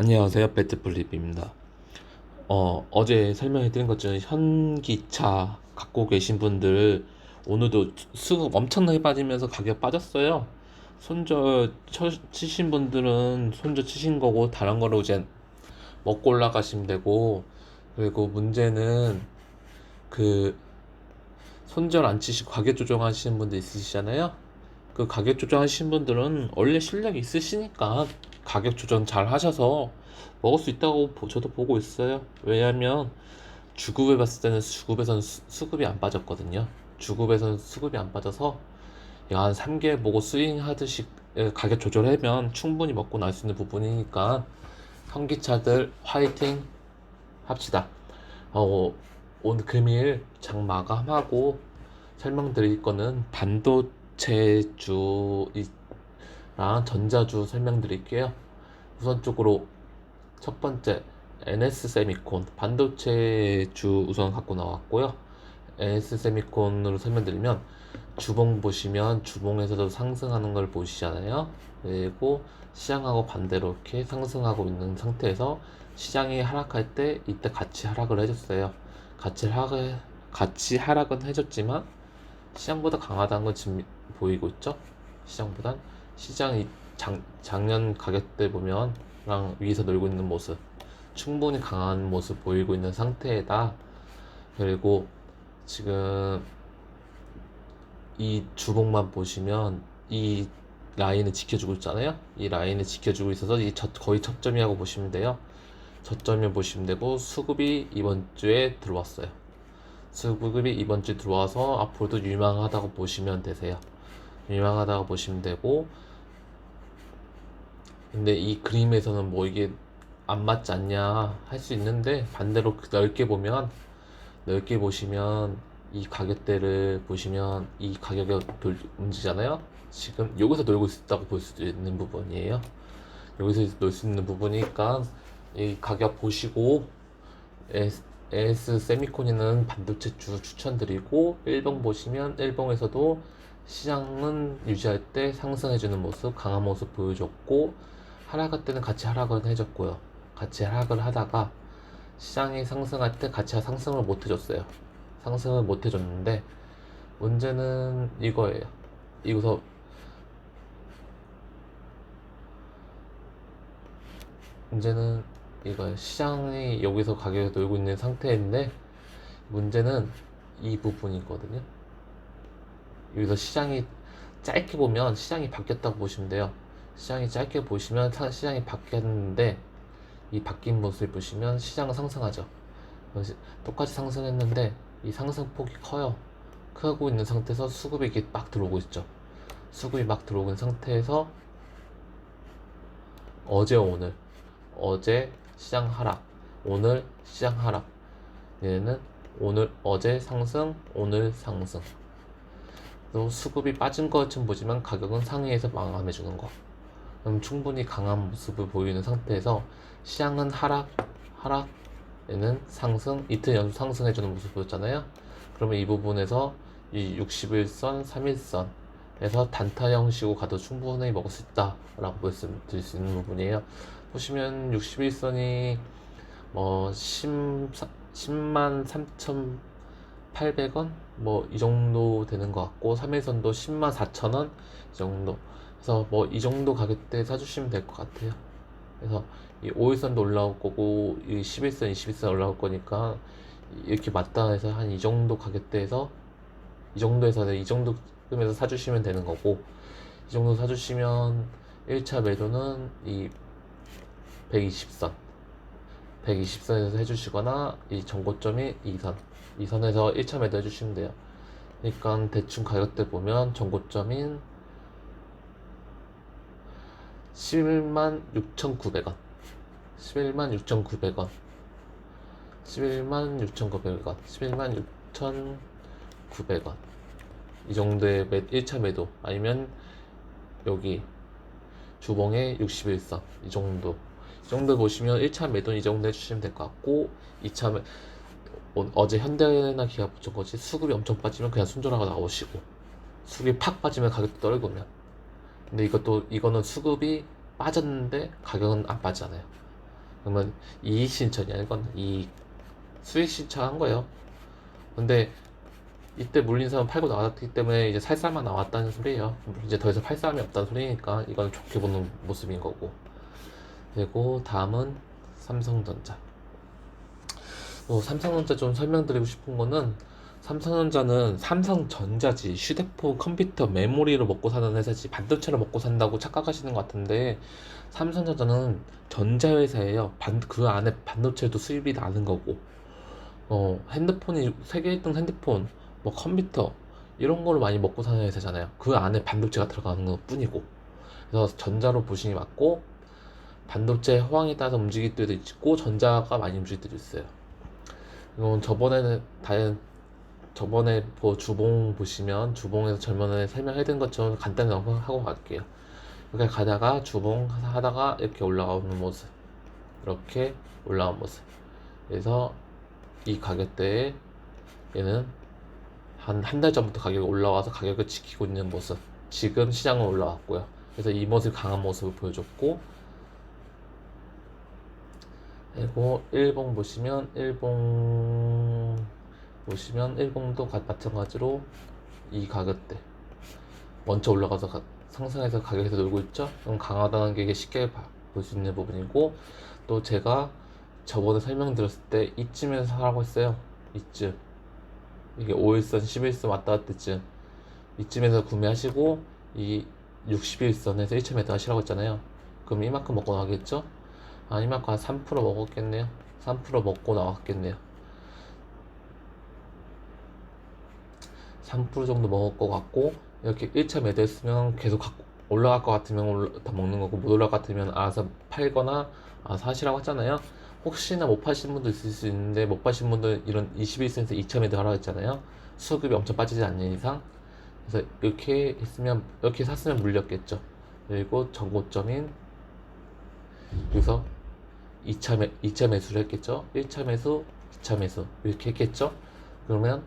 안녕하세요. 배트플립입니다. 어, 어제 설명해드린 것처럼 현기차 갖고 계신 분들 오늘도 수급 엄청나게 빠지면서 가격 빠졌어요. 손절 쳐, 치신 분들은 손절 치신 거고 다른 거로 이제 먹고 올라가시면 되고 그리고 문제는 그 손절 안 치시고 가격 조정하시는 분들 있으시잖아요. 그 가격 조정하시는 분들은 원래 실력이 있으시니까 가격 조정 잘 하셔서 먹을 수 있다고 보- 저도 보고 있어요. 왜냐면 주급에 봤을 때는 주급에선 수, 수급이 안 빠졌거든요. 주급에선 수급이 안 빠져서 한 3개월 보고 스윙 하듯이 에, 가격 조절하면 충분히 먹고 날 수 있는 부분이니까 현기차들 화이팅 합시다. 어, 오늘 금일 장 마감하고 설명드릴 거는 반도체주 랑 전자주 설명드릴게요. 우선적으로 첫 번째 NS 세미콘 반도체 주 우선 갖고 나왔고요. NS 세미콘으로 설명드리면 주봉 보시면 주봉에서도 상승하는 걸 보시잖아요. 그리고 시장하고 반대로 이렇게 상승하고 있는 상태에서 시장이 하락할 때 이때 같이 하락을 해줬어요. 같이 하락을 같이 하락은 해줬지만 시장보다 강하다는 건 지금 보이고 있죠? 시장보단 시장이 작, 작년 가격대 보면 랑 위에서 놀고 있는 모습 충분히 강한 모습 보이고 있는 상태에다 그리고 지금 이 주봉만 보시면 이 라인을 지켜주고 있잖아요. 이 라인을 지켜주고 있어서 이 저, 거의 저점이라고 보시면 돼요. 저점을 보시면 되고 수급이 이번 주에 들어왔어요. 수급이 이번 주에 들어와서 앞으로도 유망하다고 보시면 되세요. 유망하다고 보시면 되고 근데 이 그림에서는 뭐 이게 안 맞지 않냐 할 수 있는데 반대로 그 넓게 보면 넓게 보시면 이 가격대를 보시면 이 가격이 돌, 움직이잖아요. 지금 여기서 놀고 있다고 볼 수도 있는 부분이에요. 여기서 놀 수 있는 부분이니까 이 가격 보시고 AS, AS 세미콘이는 반도체 주 추천드리고 1봉 보시면 1봉에서도 시장은 유지할 때 상승해주는 모습, 강한 모습 보여줬고 하락할 때는 같이 하락을 해줬고요. 같이 하락을 하다가 시장이 상승할 때 같이 상승을 못 해줬어요. 상승을 못 해줬는데 문제는 이거예요. 이거서 문제는 이거 시장이 여기서 가격에 놀고 있는 상태인데 문제는 이 부분이거든요. 여기서 시장이 짧게 보면 시장이 바뀌었다고 보시면 돼요. 시장이 짧게 보시면 사- 시장이 바뀌었는데 이 바뀐 모습을 보시면 시장은 상승하죠. 그래서 똑같이 상승했는데 이 상승폭이 커요. 크고 있는 상태에서 수급이 이렇게 막 들어오고 있죠. 수급이 막 들어오는 상태에서 어제 오늘 어제 시장 하락 오늘 시장 하락 얘는 오늘 어제 상승 오늘 상승 또 수급이 빠진 것처럼 보지만 가격은 상위에서 마감해 주는 거 충분히 강한 모습을 보이는 상태에서 시장은 하락 하락 얘는 상승 이틀 연속 상승해 주는 모습 보였잖아요. 그러면 이 부분에서 이 61선 3일선에서 단타 형식으로 가도 충분히 먹을 수 있다 라고 말씀드릴 수 있는 부분이에요. 보시면 61선이 뭐 10, 10만 3,800원? 뭐 이 정도 되는 것 같고 3일선도 10만 4천 원 이 정도 그래서 뭐 이 정도 가격대 사주시면 될 것 같아요. 그래서 이 5일선도 올라올 거고 이 11선, 21선 올라올 거니까 이렇게 맞다 해서 한 이 정도 가격대에서 이 정도에서 이 정도 금에서 사주시면 되는 거고 이 정도 사주시면 1차 매도는 이 120선 120선에서 해주시거나 이 전고점이 2선 2선에서 1차 매도 해주시면 돼요. 그러니까 대충 가격대 보면 전고점인 11만 6,900원. 11만 6,900원. 11만 6,900원. 11만 6,900원. 이 정도의 매, 1차 매도 아니면 여기 주봉에 61선 이 정도. 이 정도 보시면 1차 매도는 이 정도 해주시면 될 것 같고 2차 매 어, 어제 현대나 기아 붙은 거지? 수급이 엄청 빠지면 그냥 순전하고 나오시고 수급이 팍 빠지면 가격도 떨구면 근데 이것도 이거는 수급이 빠졌는데 가격은 안 빠지잖아요 그러면 이익 신청이 아니건 이 수익 신청한 거예요. 근데 이때 물린 사람 팔고 나왔기 때문에 이제 살 사람만 나왔다는 소리예요. 이제 더 이상 팔 사람이 없다는 소리니까 이건 좋게 보는 모습인 거고. 그리고 다음은 삼성전자. 어, 삼성전자 좀 설명드리고 싶은 거는 삼성전자는 삼성전자지 휴대폰, 컴퓨터, 메모리로 먹고 사는 회사지 반도체로 먹고 산다고 착각하시는 것 같은데 삼성전자는 전자회사예요. 반, 그 안에 반도체도 수입이 나는 거고 어, 핸드폰이 세계 1등 핸드폰, 뭐 컴퓨터 이런 거를 많이 먹고 사는 회사잖아요. 그 안에 반도체가 들어가는 것 뿐이고 그래서 전자로 보시기 맞고 반도체 호황에 따라서 움직일 때도 있고 전자가 많이 움직일 때도 있어요. 이건 저번에는 다 저번에 뭐 주봉 보시면 주봉에서 전면에 설명해드린 것처럼 간단히 넘어가고 갈게요. 이렇게 가다가 주봉 하다가 이렇게 올라오는 모습. 이렇게 올라온 모습. 그래서 이 가격대에 얘는 한 한 달 전부터 가격이 올라와서 가격을 지키고 있는 모습. 지금 시장은 올라왔고요. 그래서 이 모습 강한 모습을 보여줬고 그리고 일봉 보시면 일봉 보시면 일봉도 가- 마찬가지로 이 가격대 먼저 올라가서 가- 상승해서 가격에서 놀고 있죠. 그럼 강하다는 게 쉽게 볼 수 있는 부분이고 또 제가 저번에 설명드렸을 때 이쯤에서 사라고 했어요. 이쯤 이게 5일선, 11선 왔다 갔다 쯤 이쯤에서 구매하시고 이 61선에서 1차 매도 하시라고 했잖아요. 그럼 이만큼 먹고 나가겠죠? 아 이만큼 한 3% 먹었겠네요. 3% 먹고 나왔겠네요. 3% 정도 먹을 것 같고 이렇게 1차 매도했으면 계속 갖고 올라갈 것 같으면 다 먹는 거고 못 올라갈 것 같으면 알아서 팔거나 알아서 하시라고 했잖아요. 혹시나 못 파신 분도 있을 수 있는데 못 파신 분들 이런 21센트 2차 매도 하라고 했잖아요. 수급이 엄청 빠지지 않는 이상. 그래서 이렇게 했으면 이렇게 샀으면 물렸겠죠. 그리고 전고점인 여기서 2차, 매, 2차 매수를 했겠죠. 1차 매수 2차 매수 이렇게 했겠죠. 그러면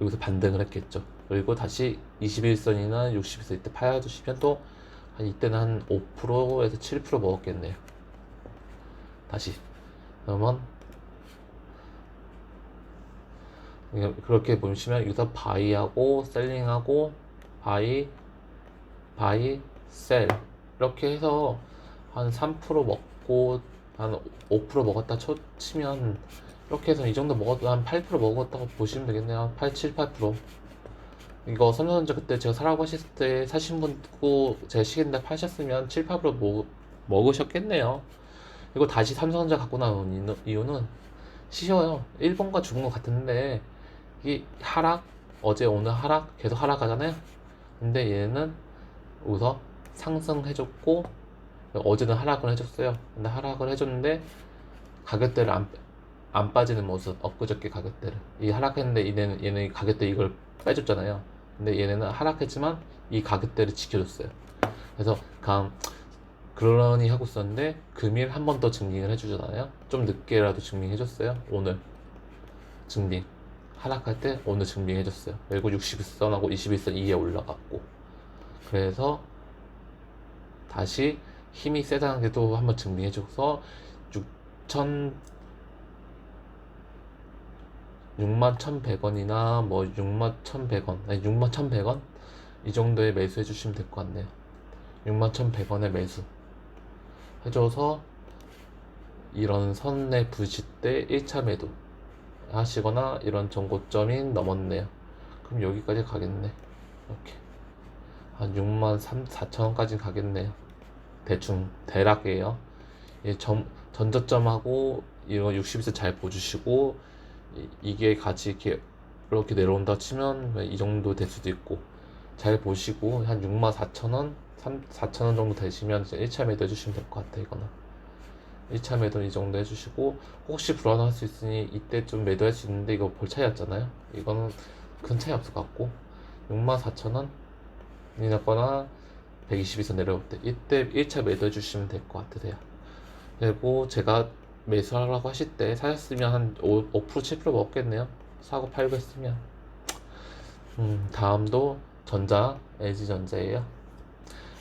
여기서 반등을 했겠죠. 그리고 다시 21선이나 60선 이때 파여주시면 또 한 이때는 한 5%에서 7% 먹었겠네요. 다시 그러면 그렇게 보시면 여기서 바이하고 셀링하고 바이 바이 셀 이렇게 해서 한 3% 먹고 한 5% 먹었다 쳐 치면 이렇게 해서 이 정도 먹어도 한8% 먹었다고 보시면 되겠네요. 8, 7, 8%. 이거 삼성전자 그때 제가 사라고 하셨을 때 사신 분고 제가 시계인데 파셨으면 7, 8% 먹, 먹으셨겠네요. 이거 다시 삼성전자 갖고 나온 이유- 이유는 쉬워요. 일본과 중국 같은데 이 하락 어제 오늘 하락 계속 하락하잖아요. 근데 얘는 우선 상승해줬고 어제는 하락을 해줬어요. 근데 하락을 해줬는데 가격대를 안, 안 빠지는 모습 엊그저께 가격대를. 이 하락했는데 얘는 얘는 이 가격대 이걸 빼줬잖아요. 근데 얘네는 하락했지만 이 가격대를 지켜줬어요. 그래서 감 그러니 하고 있었는데 금일 한 번 더 증빙을 해주잖아요. 좀 늦게라도 증빙해줬어요 오늘. 증빙. 하락할 때 오늘 증빙해줬어요. 그리고 61선하고 21선 2에 올라갔고. 그래서 다시 힘이 세다는 게또 한번 증빙해줘서 6천 6만 1,100원이나 뭐 6만 1,100원, 아니 6만 1,100원 이 정도에 매수해 주시면 될 것 같네요. 6만 1,100원에 매수 해줘서 이런 선내 부시 때 1차 매도 하시거나 이런 정고점이 넘었네요. 그럼 여기까지 가겠네. 이렇게 한 6만 3, 4천 원까지 가겠네요. 대충 대략이에요. 이 점, 전저점하고 이거 60에서 잘 보주시고 이- 이게 같이 이렇게 이렇게 내려온다 치면 이 정도 될 수도 있고 잘 보시고 한 6만 4천 원, 3, 4천 원 정도 되시면 이제 1차 매도 해주시면 될 것 같아 이거는. 1차 매도 이 정도 해주시고 혹시 불안할 수 있으니 이때 좀 매도할 수 있는데 이거 볼 차이였잖아요. 이거는 큰 차이 없을 것 같고 6만 4천 원이 났거나 120에서 내려올 때 이때 1차 매도 해주시면 될 것 같으세요. 그리고 제가 매수하라고 하실 때 사셨으면 한 5, 5% 7% 먹겠네요. 사고 팔고 했으면. 음, 다음도 전자, LG전자예요.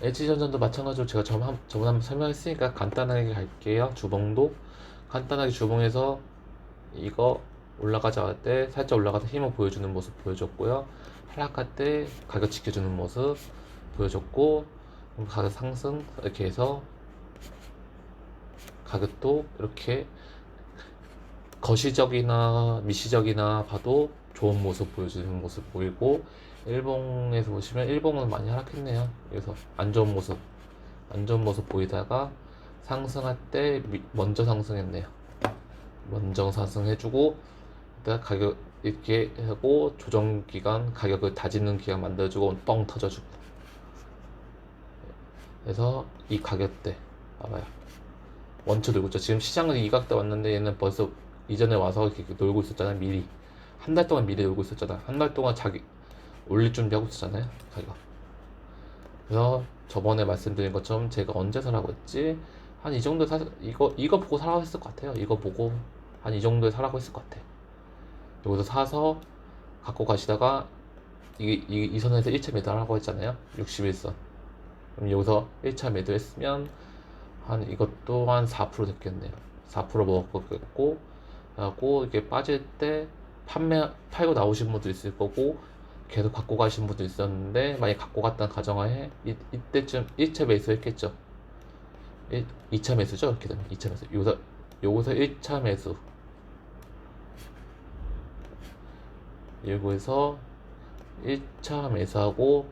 LG전자도 마찬가지로 제가 저번 한- 저번에 한번 설명했으니까 간단하게 갈게요. 주봉도 간단하게 주봉에서 이거 올라가자 할때 살짝 올라가서 힘을 보여주는 모습 보여줬고요. 하락할 때 가격 지켜주는 모습 보여줬고 가격 상승 이렇게 해서 가격도 이렇게 거시적이나 미시적이나 봐도 좋은 모습 보여주는 모습 보이고 일봉에서 보시면 일봉은 많이 하락했네요. 그래서 안 좋은 모습 안 좋은 모습 보이다가 상승할 때 미- 먼저 상승했네요. 먼저 상승해주고 일단 가격 이렇게 하고 조정 기간 가격을 다지는 기간 만들어주고 뻥 터져주고 그래서 이 가격대 봐봐요 원초 놀고 있죠. 지금 시장은 이 가격대 왔는데 얘는 벌써 이전에 와서 이렇게 놀고 있었잖아요 미리. 한 달 동안 미리 놀고 있었잖아. 한 달 동안 자기 올릴 준비하고 있었잖아요 자기가. 그래서 저번에 말씀드린 것처럼 제가 언제 사라고 했지? 한 이 정도 사 이거 이거 보고 사라고 했을 것 같아요. 이거 보고 한 이 정도에 사라고 했을 것 같아. 여기서 사서 갖고 가시다가 이, 이, 이 선에서 1차 매도하라고 했잖아요. 61선. 그럼 여기서 1차 매도했으면 한 이것도 한 4% 됐겠네요. 4% 먹었겠고 하고 이게 빠질 때 판매 팔고 나오신 분도 있을 거고 계속 갖고 가신 분도 있었는데 만약 갖고 갔다는 가정하에 이, 이때쯤 1차 매수했겠죠? 1, 2차 매수죠? 이렇게 되면 2차 매수. 여기서 여기서 1차 매수. 여기서 1차 매수하고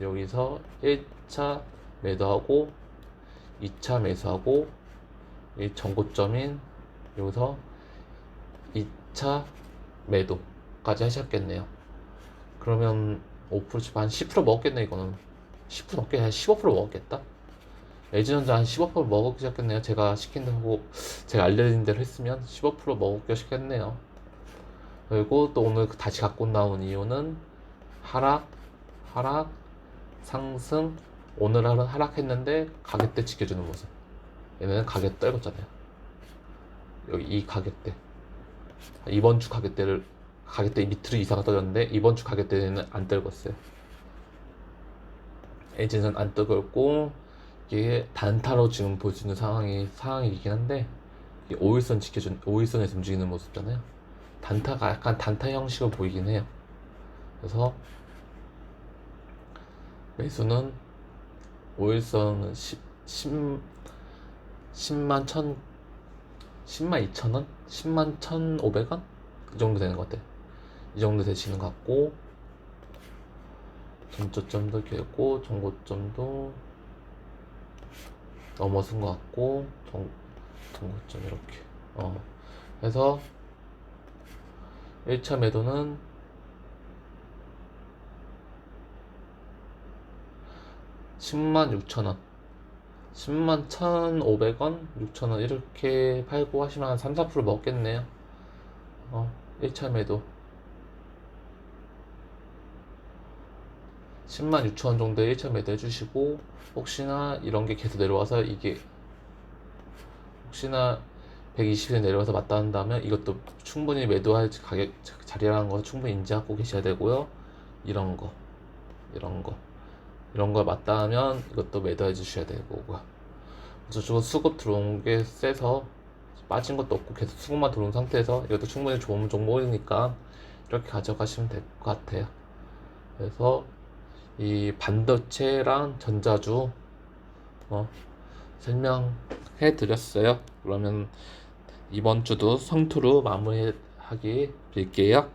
여기서 1차 매도하고 2차 매수하고 이 전고점인 여기서 2차 매도까지 하셨겠네요. 그러면 5%한 10% 먹었겠네 이거는 10% 넘게 한 15% 먹었겠다. LG전자 한 15% 먹었기 시작했네요. 제가 시킨 대로 제가 알려드린 대로 했으면 15% 먹었기 시작했네요. 그리고 또 오늘 다시 갖고 나온 이유는 하락, 하락, 상승. 오늘 하루 하락했는데 가격대 지켜주는 모습. 얘네는 가격 떨궜잖아요. 여기 이 가격대. 이번 주 가격대를 가격대 밑으로 이상을 떨었는데 이번 주 가격대는 안 떨궜어요. 에이지는 안 떨궜고 이게 단타로 지금 볼 수 있는 상황이 상황이긴 한데 이 5일선 지켜준 5일선에서 움직이는 모습잖아요. 단타가 약간 단타 형식으로 보이긴 해요. 그래서 매수는 5일선은 10, 10, 10만 1 10만 2천 원? 10만 1,500원? 그 정도 되는 것 같아요. 이 정도 되시는 것 같고 전초점도 길고 정고점도 넘어선 것 같고 정, 정고점 이렇게 어 그래서 1차 매도는 10만 6천원. 10만 1,500원, 6천원 이렇게 팔고 하시면 한 3, 4% 먹겠네요. 어, 1차 매도. 10만 6천원 정도에 1차 매도 해주시고 혹시나 이런 게 계속 내려와서 이게 혹시나 120에 내려와서 맞다 한다면 이것도 충분히 매도할 가격 자리라는 거 충분히 인지하고 계셔야 되고요. 이런 거, 이런 거, 이런 거 맞다 하면 이것도 매도해 주셔야 되고요. 저쪽은 수급 들어온 게 세서 빠진 것도 없고 계속 수급만 들어온 상태에서 이것도 충분히 좋은 종목이니까 이렇게 가져가시면 될 것 같아요. 그래서 이 반도체랑 전자주 어, 설명해 드렸어요. 그러면 이번 주도 성투로 마무리하기 빌게요.